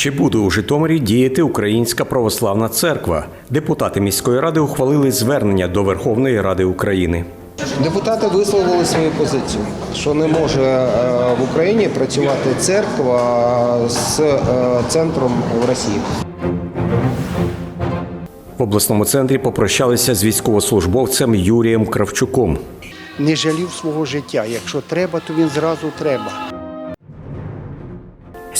Чи буде у Житомирі діяти Українська православна церква? Депутати міської ради ухвалили звернення до Верховної Ради України. Депутати висловили свою позицію, що не може е, в Україні працювати церква з е, центром в Росії. В обласному центрі попрощалися з військовослужбовцем Юрієм Кравчуком. не жалів свого життя. Якщо треба, то він зразу треба.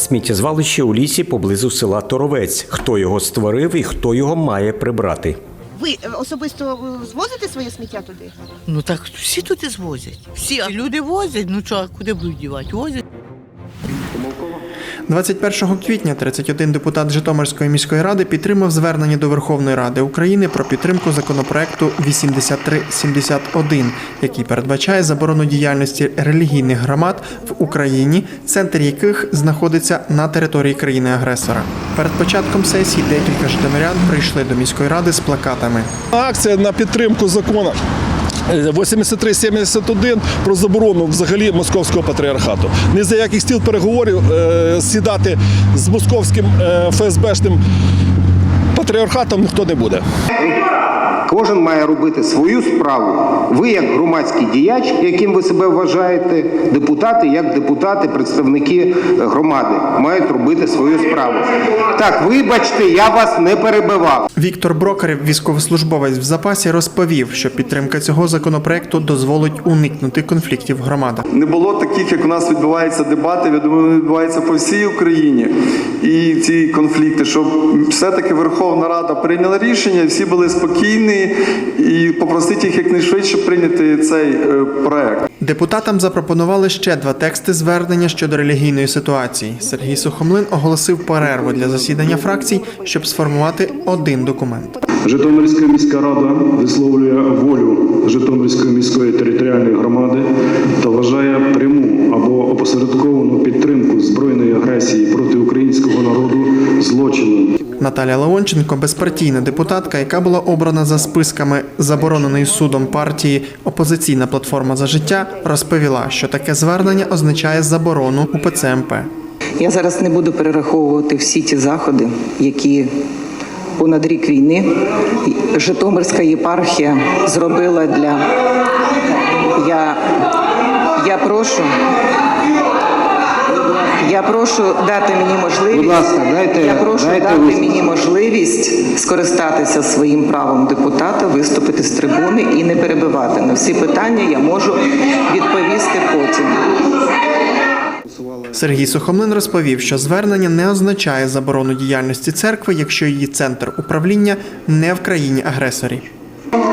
Сміттєзвалище у лісі поблизу села Торовець. Хто його створив і хто його має прибрати? Ви е, особисто е, звозите своє сміття туди? Ну так всі туди звозять. Всі а люди возять, ну чого, куди будуть дівати? Возять. 21 квітня 31 депутат Житомирської міської ради підтримав звернення до Верховної Ради України про підтримку законопроекту 8371, який передбачає заборону діяльності релігійних громад в Україні, центр яких знаходиться на території країни-агресора. Перед початком сесії декілька житомирян прийшли до міської ради з плакатами. Акція на підтримку закону. Е, 83-71 про заборону взагалі московського патріархату. Ні за яких стіл переговорів е, сідати з московським е, ФСБшним патріархатом ніхто не буде. Кожен має робити свою справу. Ви, як громадський діяч, яким ви себе вважаєте, депутати, як депутати, представники громади, мають робити свою справу. Так, вибачте, я вас не перебивав. Віктор Брокарєв, військовослужбовець в запасі, розповів, що підтримка цього законопроекту дозволить уникнути конфліктів в громадах. не було таких, як у нас відбуваються дебати. Я думаю, відбуваються по всій Україні. І ці конфлікти, щоб все-таки Верховна Рада прийняла рішення, і всі були спокійні і попросити їх якнайшвидше прийняти цей е, проект. Депутатам запропонували ще два тексти звернення щодо релігійної ситуації. Сергій Сухомлин оголосив перерву для засідання фракцій, щоб сформувати один документ. Житомирська міська рада висловлює волю Житомирської міської територіальної громади та вважає пряму або опосередковану Наталя Леонченко, безпартійна депутатка, яка була обрана за списками забороненої судом партії Опозиційна платформа за життя, розповіла, що таке звернення означає заборону УПЦ МП. Я зараз не буду перераховувати всі ті заходи, які понад рік війни Житомирська єпархія зробила для. Я, я прошу. Я прошу дати мені можливість. Будь ласка, дайте- я прошу дайте дати виступ. мені можливість скористатися своїм правом депутата, виступити з трибуни і не перебивати. На всі питання я можу відповісти потім. Сергій Сухомлин розповів, що звернення не означає заборону діяльності церкви, якщо її центр управління не в країні агресорі.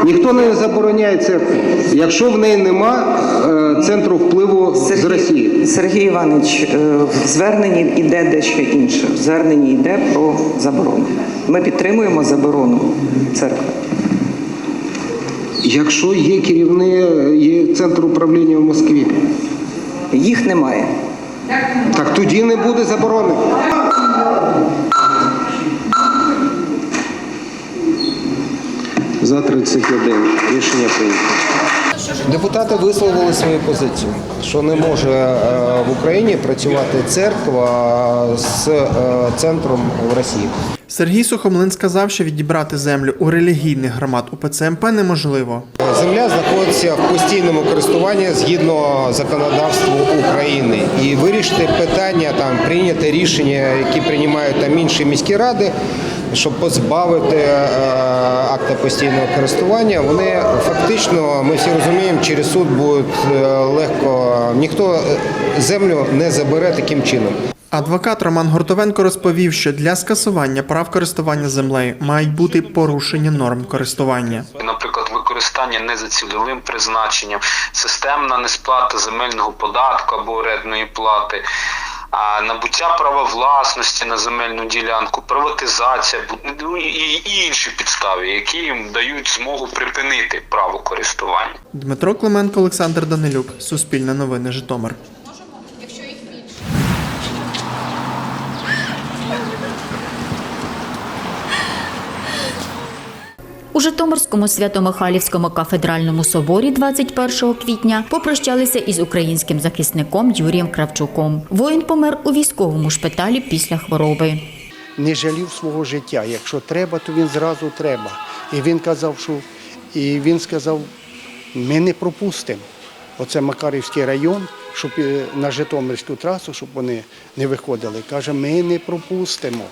Ніхто не забороняє церкву, якщо в неї нема е, центру впливу з Росії. Сергій Іванович, е, в зверненні йде дещо інше. В зверненні йде про заборону. Ми підтримуємо заборону церкви. Якщо є керівне, є центр управління в Москві, Їх немає. так тоді не буде заборони. За 31 рішення прийнято. Депутати висловили свою позицію, що не може е, в Україні працювати церква з е, центром в Росії. Сергій Сухомлин сказав, що відібрати землю у релігійних громад УПЦ МП неможливо. Земля знаходиться в постійному користуванні згідно законодавству України. І вирішити питання, там прийняти рішення, які приймають там інші міські ради, щоб позбавити е, акта постійного користування. Вони фактично, ми всі розуміємо, через суд будуть е, легко. Ніхто е, землю не забере таким чином. Адвокат Роман Гуртовенко розповів, що для скасування прав користування землею мають бути порушення норм користування. наприклад, використання не за цільовим призначенням, системна несплата земельного податку або орендної плати. Набуття права власності на земельну ділянку, приватизація ну, і інші підстави, які їм дають змогу припинити право користування. Дмитро Клименко, Олександр Данилюк, Суспільне новини, Житомир. У Житомирському свято-Михайлівському кафедральному соборі 21 квітня попрощалися із українським захисником Юрієм Кравчуком. Воїн помер у військовому шпиталі після хвороби. не жалів свого життя. Якщо треба, то він зразу треба. І він казав, що і він сказав, ми не пропустимо. Оце Макарівський район, щоб е, на Житомирську трасу, щоб вони не виходили. Каже, ми не пропустимо,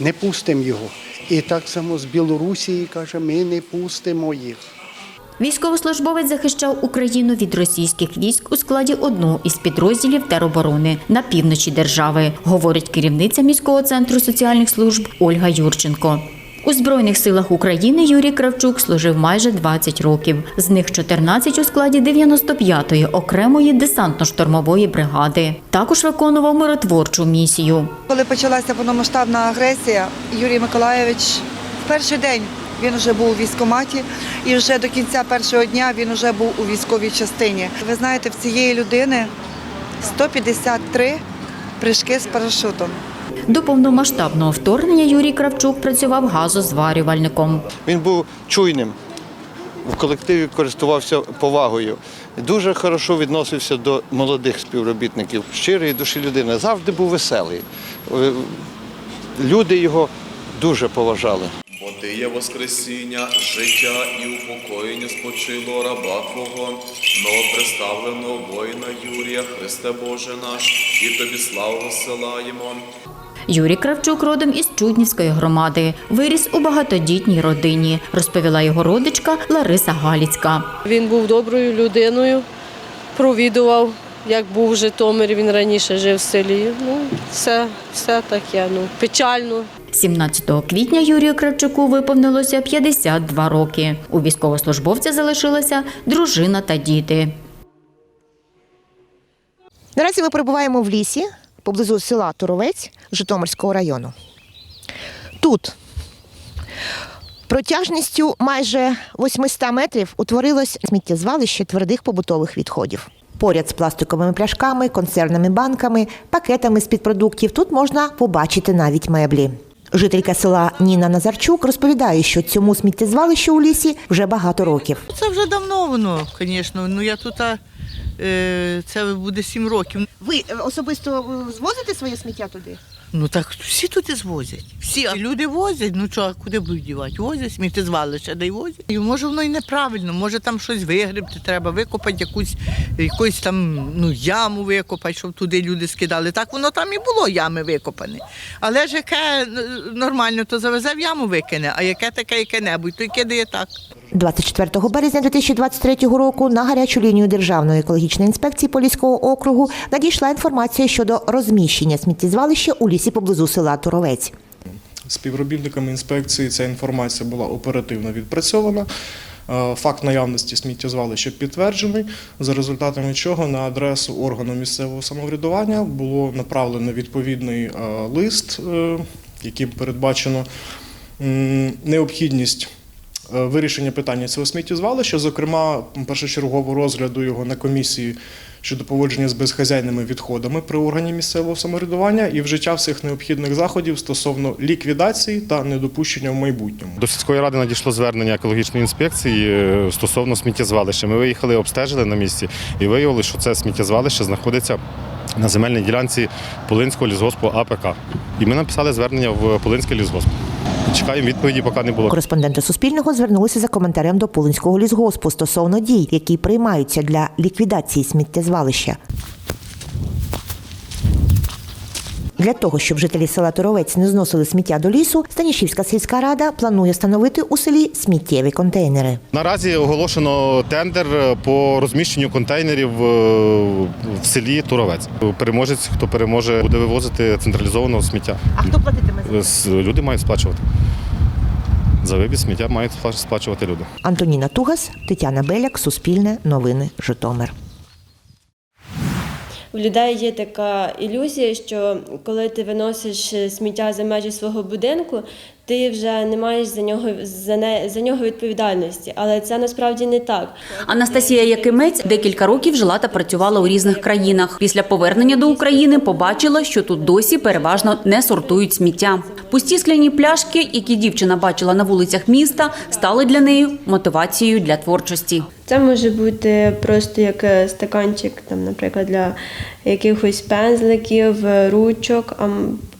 не пустимо його. І так само з Білорусі каже, ми не пустимо їх. Військовослужбовець захищав Україну від російських військ у складі одного із підрозділів тероборони на півночі держави, говорить керівниця міського центру соціальних служб Ольга Юрченко. У Збройних силах України Юрій Кравчук служив майже 20 років. З них 14 у складі 95-ї окремої десантно-штурмової бригади. Також виконував миротворчу місію. Коли почалася повномасштабна агресія, Юрій Миколайович в перший день він вже був у військкоматі, і вже до кінця першого дня він вже був у військовій частині. Ви знаєте, в цієї людини 153 прыжки з парашутом. До повномасштабного вторгнення Юрій Кравчук працював газозварювальником. Він був чуйним. В колективі користувався повагою. Дуже хорошо відносився до молодих співробітників. Щирої душі людини. Завжди був веселий. Е, Люди його дуже поважали. Бо ти є Воскресіння, життя і упокоєння спочило раба Твого, новоприставленого воїна Юрія, Христе Боже наш, і тобі славу висилаємо. Юрій Кравчук родом із Чуднівської громади. Виріс у багатодітній родині, розповіла його родичка Лариса Галіцька. Він був доброю людиною, провідував, як був в Житомирі, він раніше жив в селі. Ну, все, все таке, ну, печально. 17 квітня Юрію Кравчуку виповнилося 52 роки. У військовослужбовця залишилася дружина та діти. Наразі ми перебуваємо в лісі поблизу села Туровець Житомирського району. Тут протяжністю майже 800 метрів утворилось сміттєзвалище твердих побутових відходів. Поряд з пластиковими пляшками, консервними банками, пакетами з-під продуктів тут можна побачити навіть меблі. Жителька села Ніна Назарчук розповідає, що цьому сміттєзвалищу у лісі вже багато років. Це вже давно воно, звісно. Ну я тут це буде сім років. Ви е, особисто е, звозите своє сміття туди? Ну так всі тут і звозять. Всі люди возять. Ну що, а куди будуть дівати? Возять, сміттєзвалище, де й возять. І може воно і неправильно, може там щось вигребти треба, викопати якусь, якусь там ну, яму викопати, щоб туди люди скидали. Так воно там і було ями викопані. Але ж яке е, нормально, то завезе в яму викине, а яке таке яке-небудь, то й кидає так. 24 березня 2023 року на гарячу лінію Державної екологічної інспекції Поліського округу надійшла інформація щодо розміщення сміттєзвалища у лісі поблизу села Туровець. Співробітниками інспекції ця інформація була оперативно відпрацьована. Е, Факт наявності сміттєзвалища підтверджений, за результатами чого на адресу органу місцевого самоврядування було направлено відповідний е, лист, е, яким передбачено необхідність вирішення питання цього сміттєзвалища, зокрема, першочергового розгляду його на комісії щодо поводження з безхазяйними відходами при органі місцевого самоврядування і вжиття всіх необхідних заходів стосовно ліквідації та недопущення в майбутньому. До сільської ради надійшло звернення екологічної інспекції е, стосовно сміттєзвалища. Ми виїхали, обстежили на місці і виявили, що це сміттєзвалище знаходиться на земельній ділянці Полинського лісгоспу АПК. І ми написали звернення в Полинський лісгосп. Чекаємо відповіді, поки не було. Кореспонденти Суспільного звернулися за коментарем до Пулинського лісгоспу стосовно дій, які приймаються для ліквідації сміттєзвалища. Для того, щоб жителі села Туровець не зносили сміття до лісу, Станішівська сільська рада планує встановити у селі сміттєві контейнери. Наразі оголошено тендер по розміщенню контейнерів е, в селі Туровець. Переможець, хто переможе, буде вивозити централізованого сміття. А хто платитиме Люди мають сплачувати. За вивіз сміття мають сплачувати люди. Антоніна Тугас, Тетяна Беляк, Суспільне, Новини, Житомир. В людей є така ілюзія, що коли ти виносиш е, сміття за межі свого будинку, ти вже не маєш за нього за не за нього відповідальності. Але це насправді не так. Анастасія Якимець декілька років жила та працювала у різних країнах. Після повернення до України побачила, що тут досі переважно не сортують сміття. Пусті скляні пляшки, які дівчина бачила на вулицях міста, стали для неї мотивацією для творчості. Це може бути просто як е, стаканчик, там, наприклад, для якихось пензликів, ручок,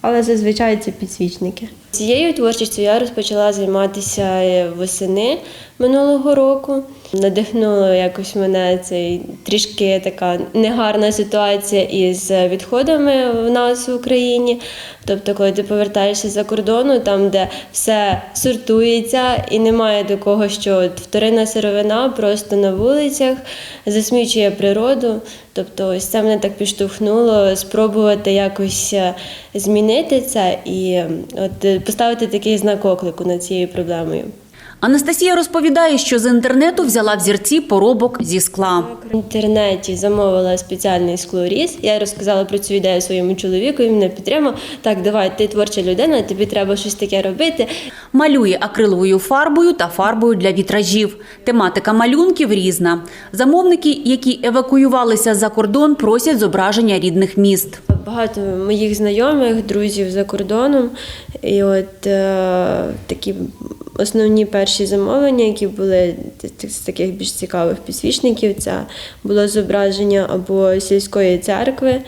але зазвичай це підсвічники. Цією творчістю я розпочала займатися е, восени минулого року. Надихнуло якось мене цей трішки така негарна ситуація із відходами в нас в Україні. Тобто, коли ти повертаєшся за кордону, там де все сортується і немає такого, що вторинна сировина просто на вулицях засмічує природу. Тобто, ось це мене так підштовхнуло спробувати якось е, змінити це і е, от поставити такий знак оклику над цією проблемою. Анастасія розповідає, що з інтернету взяла взірці поробок зі скла. В інтернеті замовила спеціальний склоріз. Я розказала про цю ідею своєму чоловіку. Він мене підтримав. Так, давай, ти творча людина, тобі треба щось таке робити. Малює акриловою фарбою та фарбою для вітражів. Тематика малюнків різна. Замовники, які евакуювалися за кордон, просять зображення рідних міст. Багато моїх знайомих, друзів за кордоном. І от е, такі основні перші замовлення, які були з таких більш цікавих підсвічників, це було зображення або сільської церкви,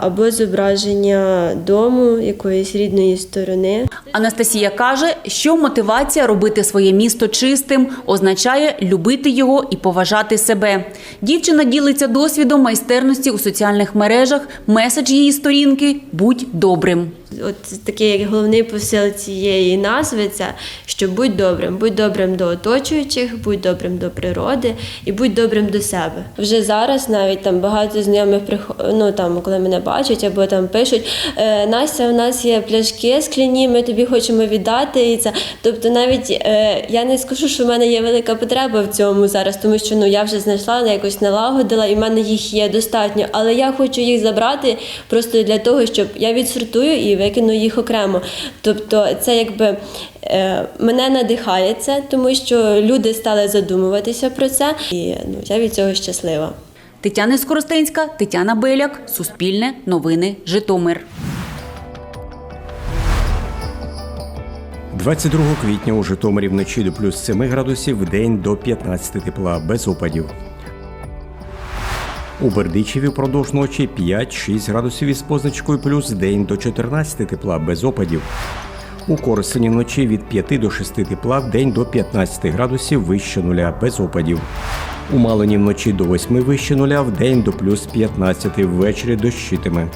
або зображення дому якоїсь рідної сторони. Анастасія каже, що мотивація робити своє місто чистим означає любити його і поважати себе. Дівчина ділиться досвідом майстерності у соціальних мережах. Меседж її сторінки будь добрим. От такий як головний посил цієї назви це що будь добрим, будь добрим до оточуючих, будь добрим до природи і будь добрим до себе. Вже зараз навіть там багато знайомих ну, там, коли мене бачать або там пишуть: «Е, Настя, у нас є пляшки скляні, ми тобі хочемо віддати. І це тобто, навіть е, я не скажу, що в мене є велика потреба в цьому зараз, тому що ну я вже знайшла, якось налагодила, і в мене їх є достатньо. Але я хочу їх забрати просто для того, щоб я відсортую і викину їх окремо. Тобто, це якби е, мене надихає це, тому що люди стали задумуватися про це, і ну я від цього щаслива. Тетяна Скоростенська, Тетяна Беляк, Суспільне, Новини, Житомир. 22 квітня у Житомирі вночі до плюс 7 градусів, день до 15 тепла, без опадів. У Бердичеві впродовж ночі 5-6 градусів із позначкою плюс, день до 14 тепла, без опадів. У Корсуні вночі від 5 до 6 тепла, в день до 15 градусів вище нуля, без опадів. У Малині вночі до 8 вище нуля, в день до плюс 15, ввечері дощитиме.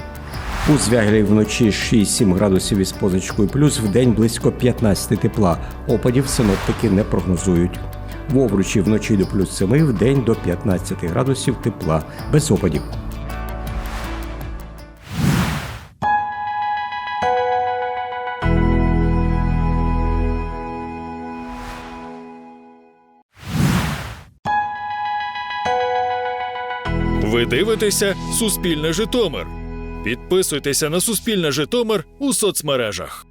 У Звягелі вночі 6-7 градусів із позначкою плюс, в день близько 15 тепла. Опадів синоптики не прогнозують. В Овручі вночі до плюс 7, в день до 15 градусів тепла, без опадів. Дивитеся Суспільне Житомир. Підписуйтеся на Суспільне Житомир у соцмережах.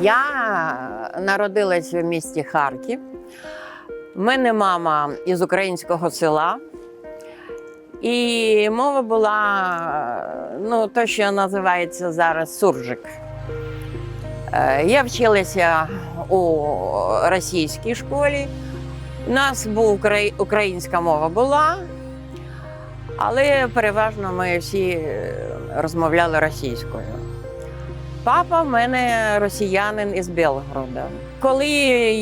Я народилась в місті Харків. У мене мама із українського села. І мова була ну, то, що називається зараз суржик. Е, Я вчилася у російській школі. У нас був українська мова була, але переважно ми всі е, розмовляли російською. Папа в мене росіянин із Белгорода. Коли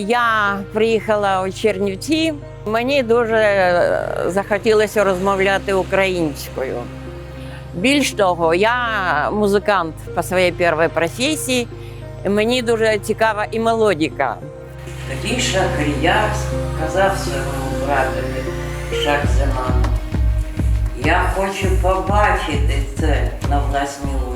я приїхала у Чернівці, мені дуже захотілося розмовляти українською. Більш того, я музикант по своїй першій професії, мені дуже цікава і мелодіка. Тоді шахрія сказав своєму братові Шахземану, я хочу побачити це на власні очі.